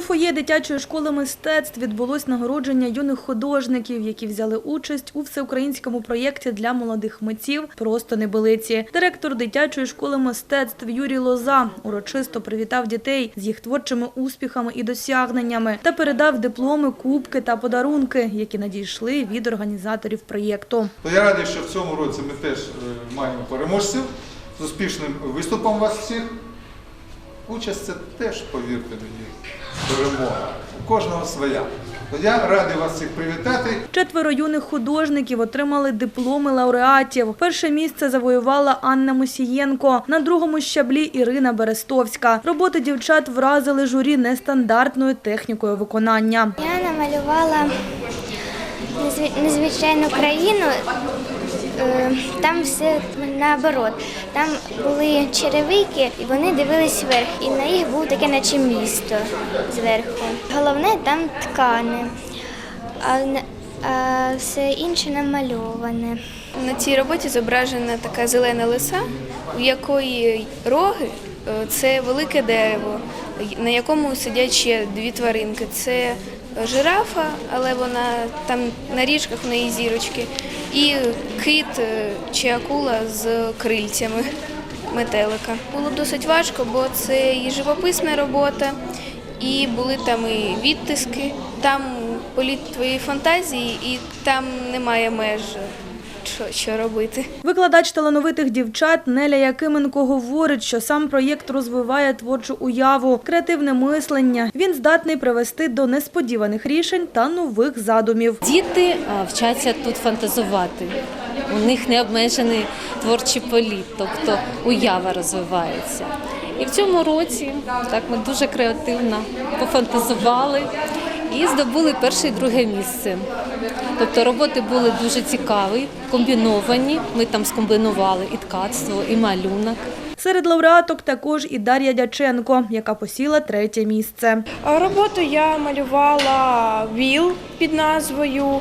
У фоє дитячої школи мистецтв відбулось нагородження юних художників, які взяли участь у всеукраїнському проєкті для молодих митців «Просто небелиці». Директор дитячої школи мистецтв Юрій Лоза урочисто привітав дітей з їх творчими успіхами і досягненнями та передав дипломи, кубки та подарунки, які надійшли від організаторів проєкту. Я радий, що в цьому році ми теж е, маємо переможців з успішним виступом вас всіх. Участь це теж, повірте мені, перемога. У кожного своя. Я радий вас всіх привітати. Четверо юних художників отримали дипломи лауреатів. Перше місце завоювала Анна Мусієнко, на другому щаблі Ірина Берестовська. Роботи дівчат вразили журі нестандартною технікою виконання. Я намалювала незвичайну країну. Е, Там все наоборот. Там були черевики, і вони дивились вверх, і на їх був таке, наче місто зверху. Головне там ткани, а, а все інше намальоване. На цій роботі зображена така зелена лиса, у якої роги е, це велике дерево, на якому сидять ще дві тваринки. Це жирафа, але вона там на ріжках в неї зірочки, і кит е, чи акула з крильцями метелика. Було досить важко, бо це і живописна робота, і були там і відтиски, там політ твоєї фантазії, і там немає меж, що, що робити. Викладач талановитих дівчат Неля Якименко говорить, що сам проєкт розвиває творчу уяву, креативне мислення. Він здатний привести до несподіваних рішень та нових задумів. Діти вчаться тут фантазувати. У них не обмежений творчий політ, тобто уява розвивається. І в цьому році так ми дуже креативно пофантазували і здобули перше і друге місце. Тобто роботи були дуже цікаві, комбіновані. Ми там скомбінували і ткацтво, і малюнок. Серед лауреаток також і Дар'я Дяченко, яка посіла третє місце. Роботу я малювала віл під назвою.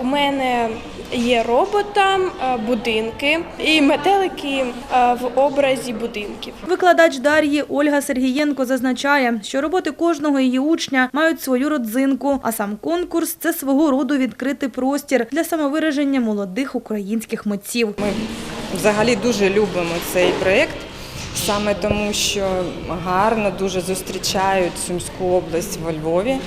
У мене є робота, будинки і метелики в образі будинків. Викладач Дар'ї Ольга Сергієнко зазначає, що роботи кожного її учня мають свою родзинку, а сам конкурс це свого роду відкритий простір для самовираження молодих українських митців. Ми взагалі дуже любимо цей проєкт, саме тому, що гарно дуже зустрічають Сумську область во Львові, е,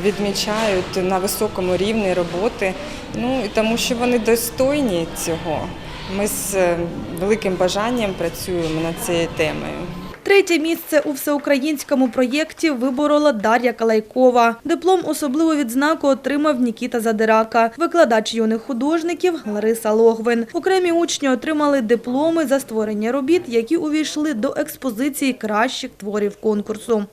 відмічають на високому рівні роботи, ну і тому, що вони достойні цього. Ми з е, великим бажанням працюємо над цією темою. Третє місце у всеукраїнському проєкті виборола Дар'я Калайкова. Диплом особливу відзнаку отримав Нікіта Задирака, викладач юних художників Лариса Логвин. Окремі учні отримали дипломи за створення робіт, які увійшли до експозиції кращих творів конкурсу.